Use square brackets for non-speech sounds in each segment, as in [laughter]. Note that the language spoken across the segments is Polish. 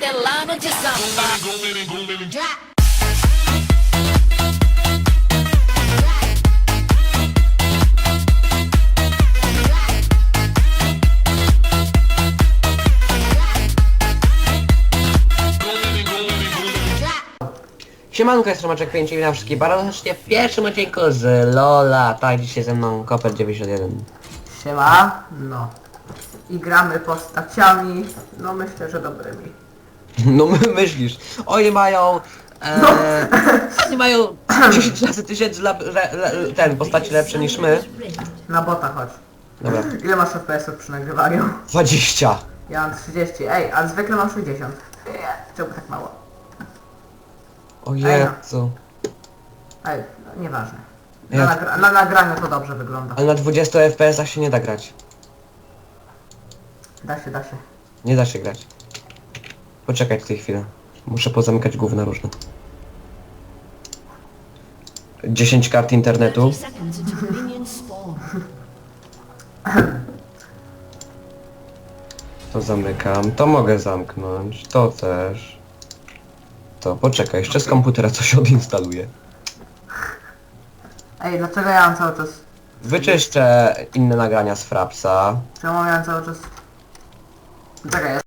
Telano de samba. Siemanko, jest Romaczek 5 i witam wszystkich bardzo serdecznie w pierwszym odcinku z Lola. Tak, dzisiaj ze mną Koper 91. Siema, no. I gramy postaciami, no myślę, że dobrymi. No my myślisz, oni mają... E, oni mają 10 razy tysięcy le, le, ten, postaci lepsze niż my. Na bota chodź. Dobra, Ile masz FPS-ów przy nagrywaniu? 20. Ja mam 30. Ej, a zwykle mam 60. Nie, czemu tak mało? O Jezu. Ej, no, nieważne. Na, nagra na nagraniu to dobrze wygląda. Ale na 20 FPS-ach się nie da grać. Da się, da się. Nie da się grać. Poczekaj tutaj chwilę. Muszę pozamykać gówna różne. 10 kart internetu. To zamykam, to mogę zamknąć, to też. To poczekaj, jeszcze z komputera coś [laughs] odinstaluję. Ej, dlaczego ja mam cały czas... Wyczyszczę inne nagrania z Frapsa. Czemu ja mam cały czas... Czekaj, ja...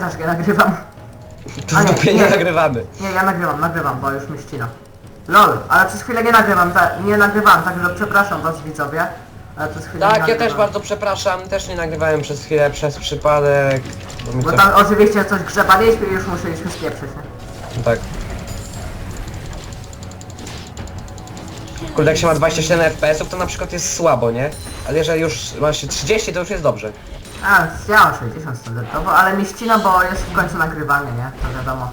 Ja też nie nagrywam. To A nie, nie. nagrywamy. Nie, ja nagrywam, nagrywam, bo już mi ścina. LOL, ale przez chwilę nie nagrywam, ta, nie nagrywam, także przepraszam was widzowie. Ale przez chwilę nie Tak, ja nagrywam. też bardzo przepraszam, też nie nagrywałem przez chwilę, przez przypadek. Bo mi Bo to... tam oczywiście coś grzebaliśmy i już musieliśmy spieprzyć, nie? Tak. Kurde, jak się ma 27 FPS-ów, to na przykład jest słabo, nie? Ale jeżeli już ma się 30, to już jest dobrze. A, ja mam 60 standardowo, ale mi ścina, bo jest w końcu nagrywanie, nie? To wiadomo.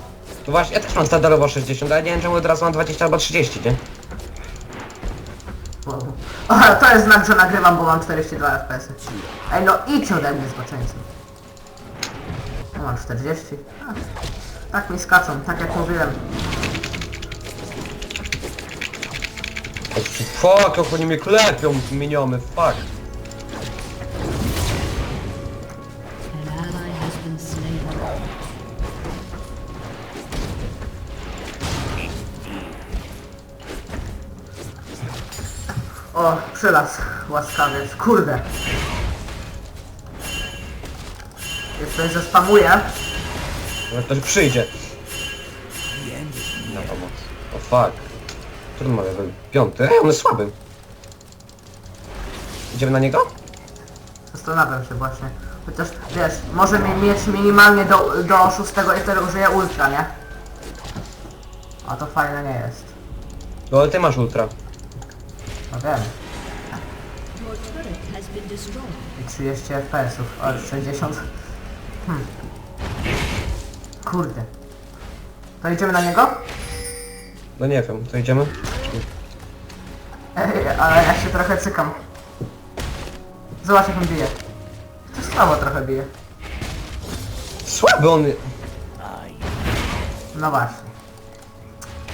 No właśnie, ja też mam standardowo 60, ale nie wiem czemu od razu mam 20 albo 30, nie? Bo... O, to jest znak, że nagrywam, bo mam 42 FPS. Ej, no idź ode mnie zboczeńcu. Ja mam 40. A, tak mi skaczą, tak jak mówiłem. Fuck, jak oni mnie klepią, miniony, fuck. O, przylas, łaskawiec, kurde. Jeszcze zespamuję. Ale ktoś przyjdzie. Na pomoc. O fuck. Trudno ma level piąty. Ej, on jest słaby. Idziemy na niego? Zastanawiam się właśnie. Chociaż, wiesz, może mi mieć minimalnie do, do szóstego i wtedy użyję ultra, nie? A to fajne nie jest. No ale ty masz ultra. No wiem. I 30 FPS-ów, ale 60. Hmm. Kurde. To idziemy na niego? No nie wiem, to idziemy? Ej, ale ja się trochę cykam. Zobacz jak on bije. To słabo trochę bije. Słaby on... No właśnie.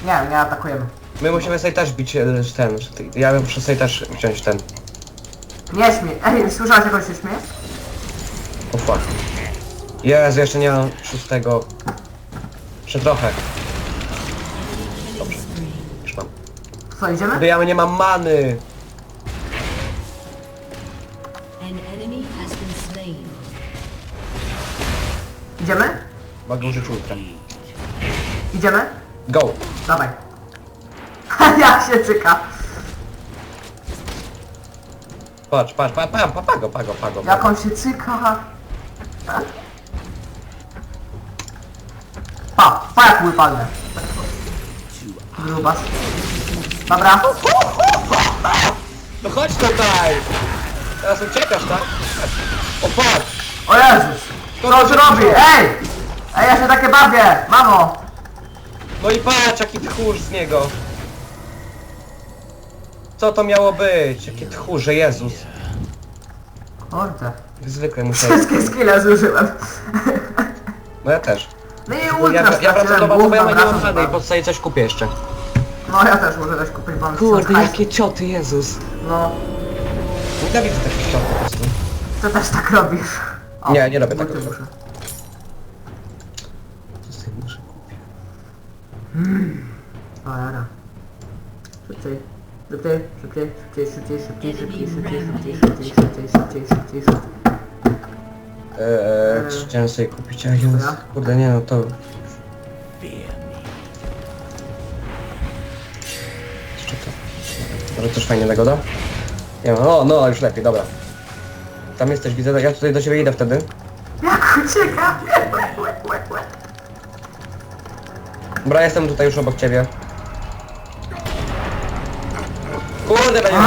Nie, nie atakujemy. My musimy sobie też bić e, ten. Ja muszę sobie też wziąć ten. Nie śmiej. Ej, słyszałeś jak on się śmieje? O fuck. Jezu, jeszcze nie mam szóstego. Jeszcze trochę. Dobrze. Już mam. Co, idziemy? Gdy ja nie mam many. An enemy has been slain. Idziemy? Mogę użyć ultra. Idziemy? Go! Dawaj. Jak się cyka. Patrz, patrz, pa, pa, pa, pago, pago, pago. Jak on się cyka. Pa, pa jak wypadnę. Grubas. Dobra. No chodź tutaj! Teraz uciekasz, tak? O fuck! O Jezus. Co zrobi? Ej! Ej, ja się takie bawię. Mamo. No i patrz, jaki tchórz z niego! Co to miało być? Jakie tchórze, Jezus! Kurde. Jak zwykle musiałem... Wszystkie skille zużyłem. No ja też. No i ultra ja, ja wracam do bazy, bo ja nie mam żadnej, po sobie coś kupię jeszcze. No ja też muszę coś kupić, bo mam Kurde, jakie cioty, Jezus. No, Nienawidzę takich ciot po prostu. ty też tak robisz. Nie, nie robię tak. buty muszę. Co sobie muszę kupić? O, jara. Szybciej. Szybciej, szybciej, szybciej, szybciej, szybciej, szybciej, szybciej, szybciej, szybciej, szybciej, szybciej, szybciej. Eee, czy chciałem sobie kupić, a Jezus. Ja? Kurde, nie no to... Jeszcze to. Może coś fajnego da? Nie no, no, już lepiej, dobra. Tam jesteś, widzę, ja tutaj do ciebie idę wtedy. Jak ucieka! Dobra, jestem tutaj już obok ciebie. Kurde, będzie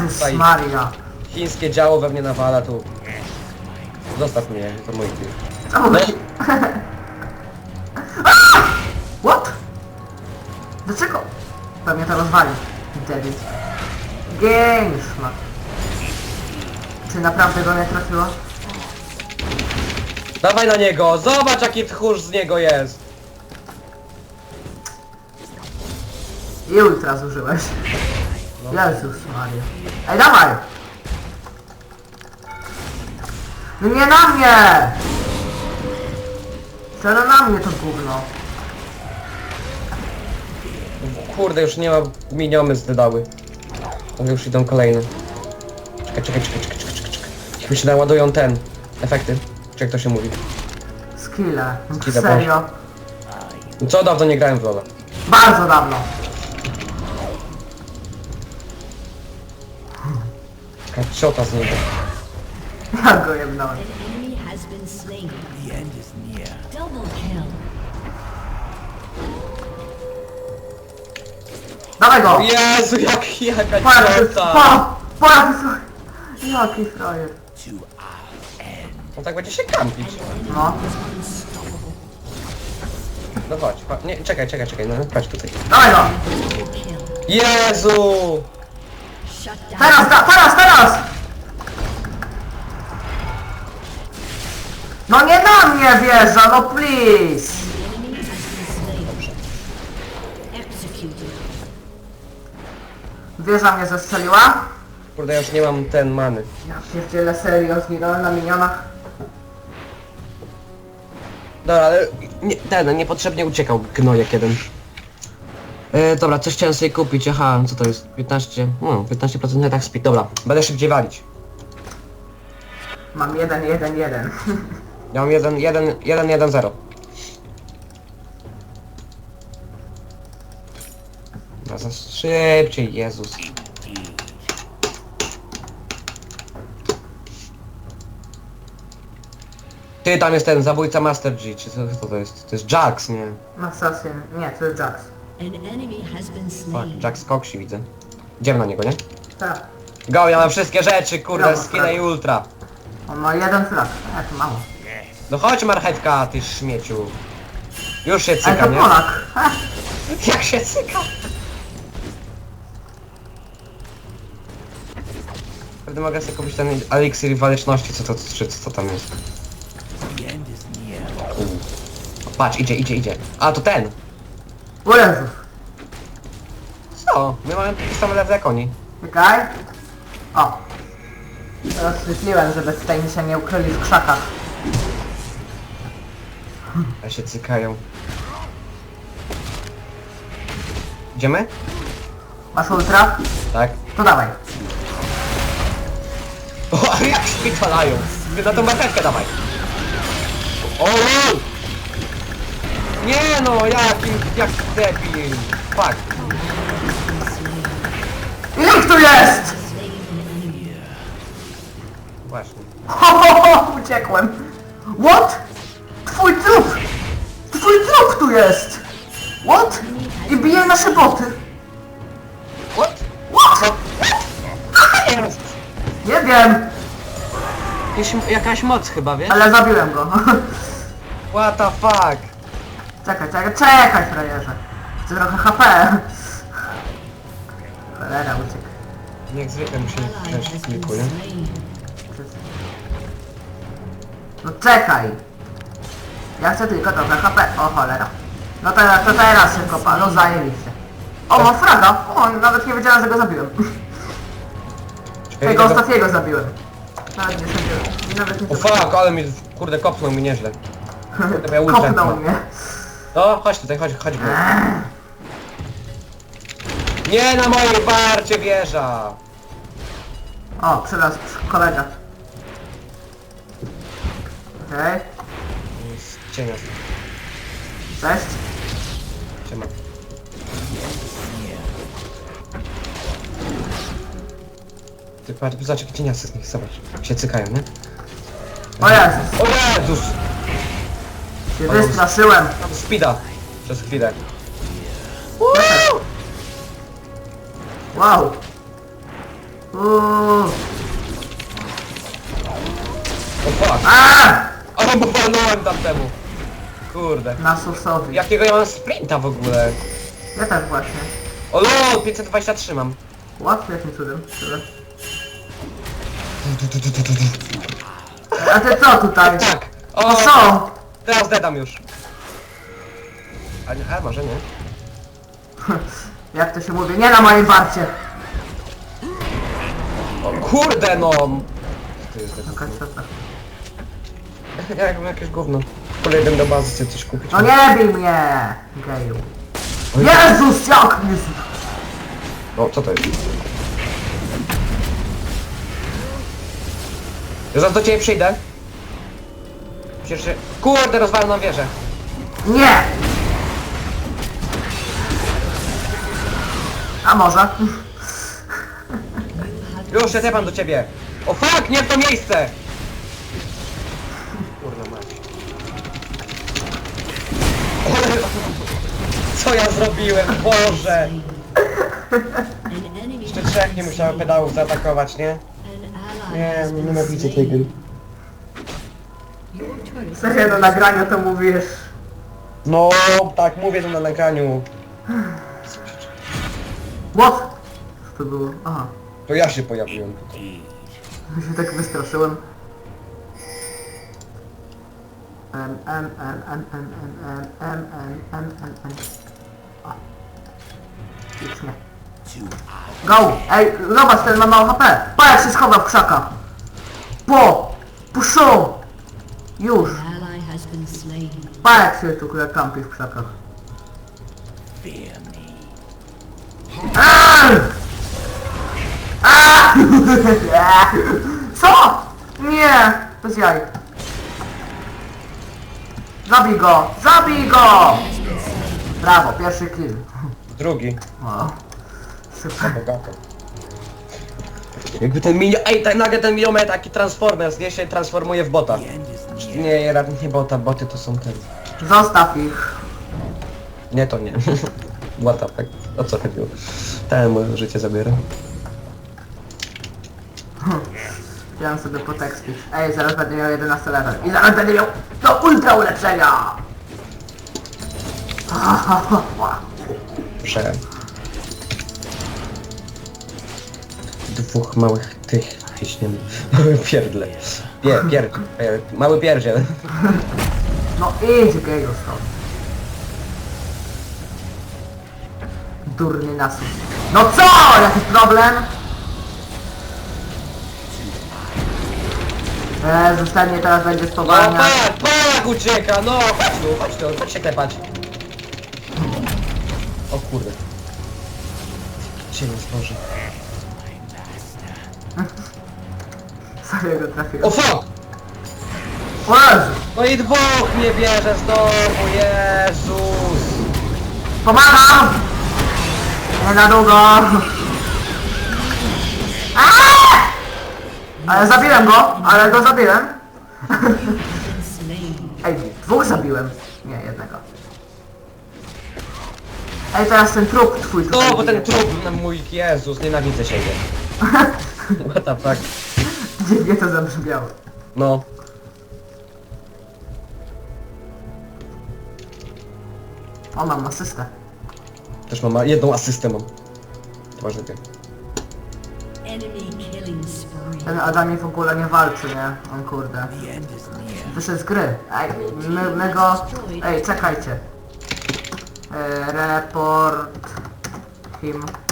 Jezus tutaj Maria! chińskie działo we mnie nawala tu. Zostaw mnie, to mój kill. Co No, mówisz? [laughs] What? Dlaczego? Pewnie to rozwali. Debil. Game szmat. Czy naprawdę go nie trafiło? Dawaj na niego, zobacz jaki tchórz z niego jest. I ultra zużyłeś. Jezus Maria. Ej, dawaj! No nie na mnie! Czemu na mnie to gówno? Kurde, już nie ma miniomy zdydały. Ale już idą kolejne. Czekaj, czekaj, czekaj, czekaj, czekaj, czekaj, mi się naładują ten. Efekty. Czy jak to się mówi? Skille. Skille, Serio? Co dawno nie grałem w LoL'a. Bardzo dawno. Taka ciota z niego. Ja go jebnąłem. An enemy has been slain. The end is near. Double kill. Dawaj go! Jezu, jak, jaka Patrz, ciota! pa! Patrz! Jaki frajer. On tak będzie się kampić. No. No chodź, chodź. Nie, czekaj, czekaj, czekaj, no chodź tutaj. Dawaj go! Double kill. Jezu! Teraz, teraz, teraz! No nie na mnie wieża, no please! Wieża mnie zestrzeliła? Kurde, ja już nie mam ten many. Ja pierdzielę serio, zginąłem na minionach. Dobra, ale nie, ten, niepotrzebnie uciekał gnojek jeden. E, dobra, coś chciałem sobie kupić, aha, co to jest? 15, no, 15% attack speed, dobra. Będę szybciej walić. Mam jeden, jeden, jeden. [laughs] Ja mam 1, 1, 1, 1, 0. Dobra, szybciej, Jezus. Ty, tam jest ten zabójca Master G, czy co, co to jest? To jest Jax, nie? Assassin, nie, to jest Jax. An enemy has been Fuck, slain. Jax Coxi widzę. Idziemy na niego, nie? Tak. Go, ja mam wszystkie rzeczy, kurde, tak. i ultra. On ma jeden flag. Jak mało. No chodź marchetka, ty śmieciu. Już się Ale cyka, to nie? Polak. Ha! [laughs] Jak się cyka? Wtedy mogę sobie kupić ten eliksir waleczności, co to, czy co to tam jest. U. Patrz, idzie, idzie, idzie. A, to ten. O Jezus. Co? My mamy sam level jak oni. Czekaj. O. Rozświetliłem, żeby tutaj mi się nie ukryli w krzakach. A się cykają. Idziemy? Masz ultra? Tak. To dawaj. O, jak szpitalają! Na tą marchewkę dawaj! O! Nie no, jakim, jak debil! Fuck! Ich tu jest? Właśnie. Ho, ho, ho, uciekłem. What? Twój trup! Twój trup tu jest! What? I bije nasze boty. What? What? Jest! [laughs] Nie wiem, Jakaś, jakaś moc chyba, wiesz? ale zabiłem go. [laughs] What the fuck? Czekaj, czekaj, czekaj, frajerze. Chcę trochę HP. Cholera, uciekł. Jak zwykle musi klikuje. slain. No czekaj. Ja chcę tylko trochę HP. O cholera. No teraz, to teraz się kopa, no zajebiście. O, mam fraga! O, nawet nie wiedziałem, że go zabiłem. Tego ostatniego zabiłem. Nawet nie zabiłem. Nawet nie O fuck, ale mi, kurde, kopnął mi nieźle. [laughs] Kurde, miał ultra. Kopnął mnie. No, chodź tutaj, chodź, chodź. chodź. Nie na mojej barcie wieża! O, przylazł kolega. Okej, Cienia, cześć. ciema. Ty patrz, zobacz jakie cieniasy z nich, zobacz. Się cykają, nie? O Jezus, O Jezus! Się wystraszyłem. Mam speeda przez chwilę. Wow. Uuu. O fuck! Aaa! Ale bo walnąłem tamtemu! Kurde. Na susowi. Jakiego ja mam sprinta w ogóle? Ja też właśnie. O lol, 523 mam. Łatwo jakim cudem. Tyle. A ty co tutaj? Tak! O O! co? Teraz dedam już. A, nie, a może nie? Jak to się mówi? Nie na mojej warcie. O kurde no! Taka świata. Ja jakbym jakieś gówno. Pojedę do bazy sobie coś kupić. No nie bij mnie! Geju. Jezus, jak mnie z... O, co to jest? Ja zaraz do ciebie przyjdę. Przecież się... Kurde, rozwalam nam wieżę. Nie! A może? Już, ja tepam do ciebie. O fuck, nie w to miejsce! Kurna mać. Co ja zrobiłem, Boże! Jeszcze trzech nie musiałem pedałów zaatakować, nie? Nie, nienawidzę tej gry. Serio na nagraniu to mówisz. No, tak, mówię to na nagraniu. What? Co to było? Aha. To ja się pojawiłem tutaj. Ja się tak wystraszyłem. M, M, M, M, M, M, M, M, M, M, M, M. O. Już nie. Go! Ej, zobacz, ten ma mało HP. Pa jak się schował w krzakach. Po! Puszą! Już. An ally has been slain. Pa jak się tu kurde kampi w krzakach. [laughs] Co? Nie! Bez jaj. Zabij go! Zabij go! Brawo, pierwszy kill. Drugi. O. Super. Bogato. Jakby ten minio... Ej, tak nagle ten miniomet taki Transformers, nie? Się transformuje w bota. Nie, raczej nie bota, boty to są ten... Zostaw ich. Nie, to nie. [laughs] What the fuck? O co chodziło? Ten moje życie zabiera. Chciałem sobie potekstić. Ej, zaraz będę miał 11 level. I zaraz będę miał do ultra ulepszenia! [laughs] Prze... Dwóch małych tych pieśniem. [laughs] Pierdle. Pier, pier, pier, mały pierdziel. No idź geju stąd. Durny nasus. No co? Jakiś problem? Eee, zostanie teraz będzie No spowalnia. patrz, patrz ucieka, no chodź tu, chodź tu, chodź się tepać. O kurde. Ciemno stworzy. Sobie go trafiłem. O fuck! O Jezu! No i dwóch mnie bierze znowu, Jezus! Pomagam! Nie na długo! Aaaa! Ale zabiłem go, ale go zabiłem. [laughs] Ej, dwóch zabiłem. Nie, jednego. Ej, teraz ten trup twój No, tutaj bo ten bije. trup na mój Jezus, nienawidzę siebie. [laughs] What the fuck? [laughs] Dziwnie to zabrzmiało. No. O, mam asystę. Też mam jedną asystę mam. Enemy killing spree. Ten Adami w ogóle nie walczy, nie? On kurde. Wyszedł z gry. Ej, my, my go... Ej, czekajcie. E, report... Him.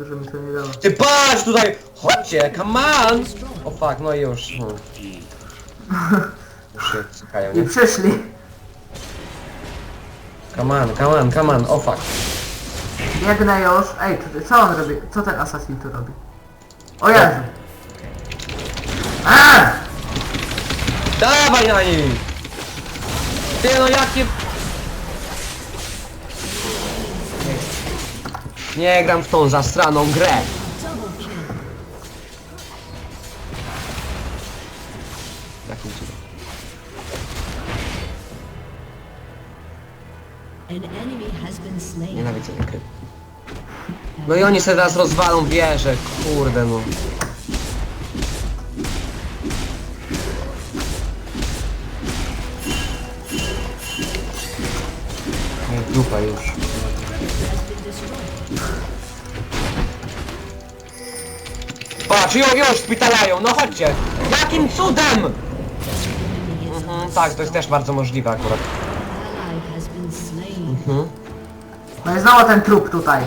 Dużo mi to nie dało. Ty patrz tutaj! Chodźcie, come on! O fuck, no i już. Hmm. [laughs] Już się słuchają, I nie? przyszli. Come on, come on, come on, o fuck. Biegnę już. Ej, co- co on robi? Co ten assassin tu robi? O Jezu! Eee! Dawaj na nich! Ty no jakie... Nie gram w tą zastraną grę. Jakim cudem? Nienawidzę tej gry. No i oni sobie teraz rozwalą wieżę, kurde no. Dupa już. Patrz, już, już szpitalają, no chodźcie! Jakim cudem? Mhm, tak, to jest też bardzo możliwe akurat. Mhm. No i znowu ten trup tutaj.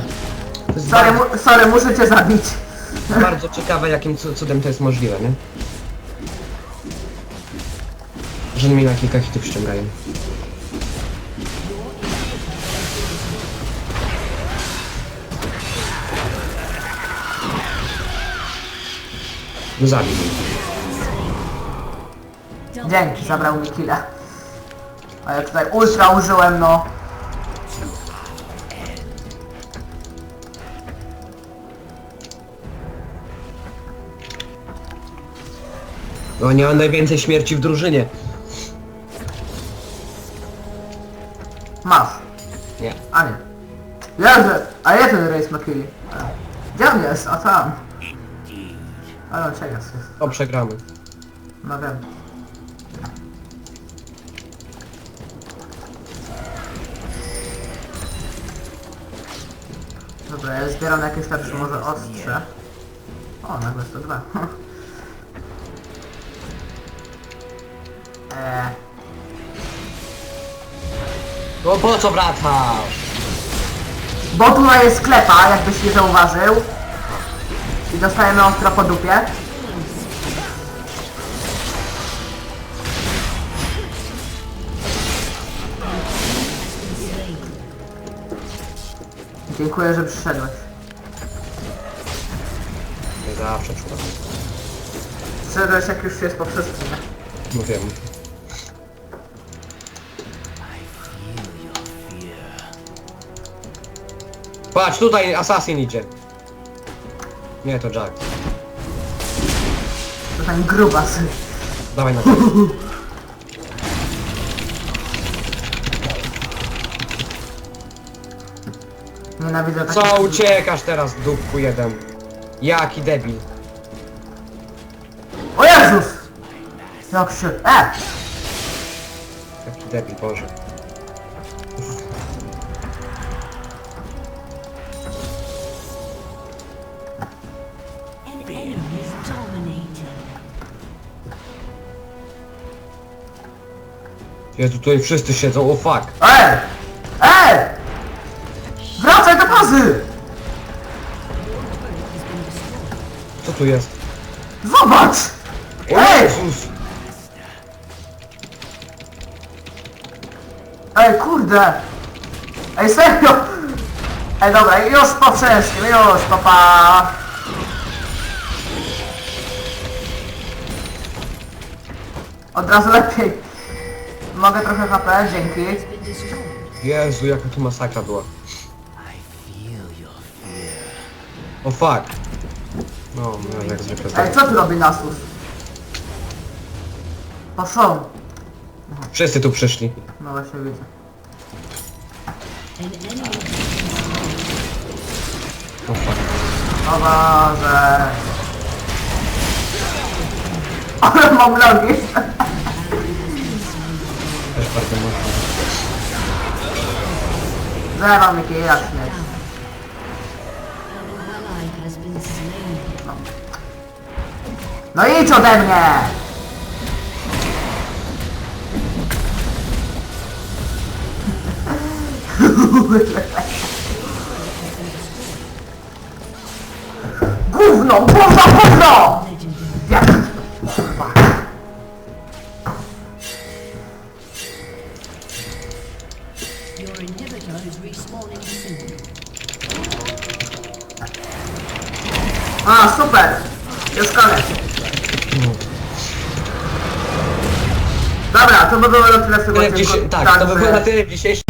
Sorry, mu, sorry muszę cię zabić. bardzo ciekawe, jakim cu- cudem to jest możliwe, nie? Że mi na kilka hitów ściągają. No zabił. Dzięki, zabrał mi killa. A ja tutaj ultra użyłem, no. No nie ma najwięcej śmierci w drużynie. Masz. Nie. A nie. Jezu, a jeden rejs ma killi. Gdzie on jest? A tam. Ale on czeka jest. To przegramy. No wiem. Dobra, ja zbieram jakieś lepsze może ostrze. O, nagle 102. Eee, No po co wracasz? bo tutaj jest sklepa, jakbyś nie zauważył. I dostajemy ostro po dupie. Dziękuję, że przyszedłeś. Nie zawsze przychodzę. Przyszedłeś jak już jest po wszystkim. No wiem. Patrz, tutaj assassin idzie. Nie, to Jack. To ten grubas. Dawaj na to. [laughs] Nienawidzę takich... Co uciekasz teraz, dupku jeden? Jaki debil. O Jezus! Jak się... E! Jaki debil, Boże. Jezu, tutaj wszyscy siedzą, o fuck. Ej! Ej! Wracaj do bazy! Co tu jest? Zobacz! O Ej! Jezus! Ej, kurde! Ej, serio! Ej, dobra, już po wszystkim, już, papa! Od razu lepiej. Mogę trochę HP, dzięki. Jezu, jaka tu masakra była. O fuck. No, no jak zwykle Ej, tak. co tu robi Nasus? Poszą. Wszyscy tu przyszli. No właśnie widzę. O fuck. O Boże. [laughs] Ale mam nogi bardzo mocno. Zero mi jak śmierć. No idź ode mnie! [laughs] Gówno, gówno, gówno! A, super! Już koniec. Dobra, to by było na tyle z tego Tyle w odcinku. dziesię- tak, to by było na tyle w dzisiejszym